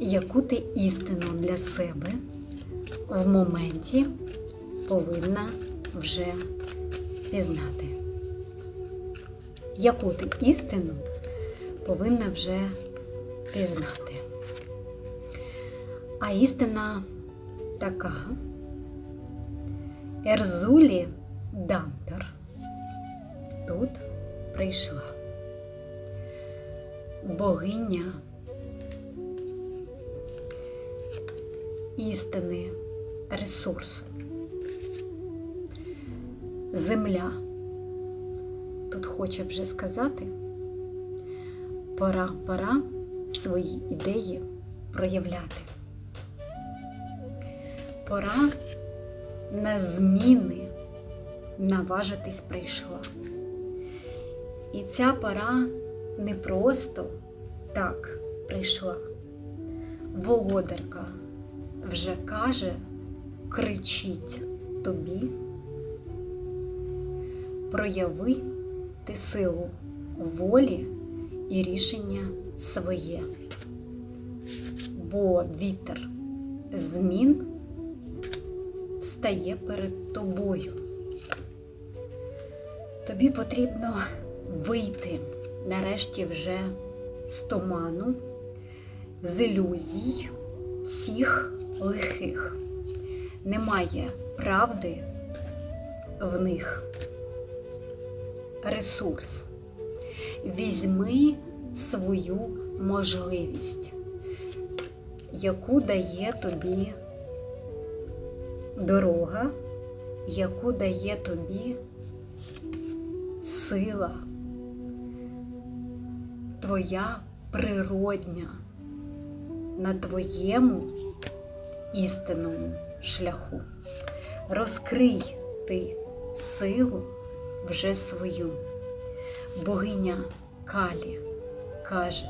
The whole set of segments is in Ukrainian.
яку ти істину для себе в моменті повинна вже пізнати. Яку ти істину повинна вже пізнати. А істина така. Ерзулі Дантер тут прийшла. Богиня істини ресурсу. Земля тут хоче вже сказати, пора, пора свої ідеї проявляти. Пора на зміни наважитись прийшла. І ця пора не просто так прийшла. Володарка вже каже, кричить тобі, прояви ти силу волі і рішення своє. Бо вітер змін встає перед тобою. Тобі потрібно вийти нарешті вже з туману, з ілюзій всіх лихих. Немає правди в них. Ресурс. Візьми свою можливість, яку дає тобі дорога, яку дає тобі сила, твоя природня на твоєму істинному шляху. Розкрий ти силу вже свою. Богиня Калі каже,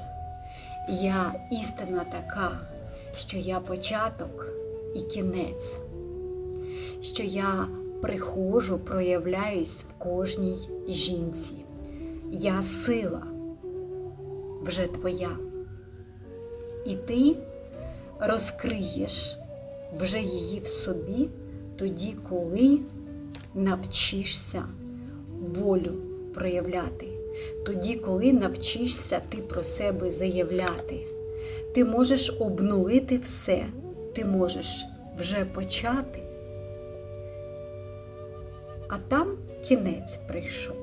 я істина така, що я початок і кінець, що я приходжу, проявляюсь в кожній жінці. Я сила вже твоя. І ти розкриєш вже її в собі тоді, коли навчишся волю проявляти, тоді, коли навчишся ти про себе заявляти. Ти можеш обнулити все, ти можеш вже почати, а там кінець прийшов.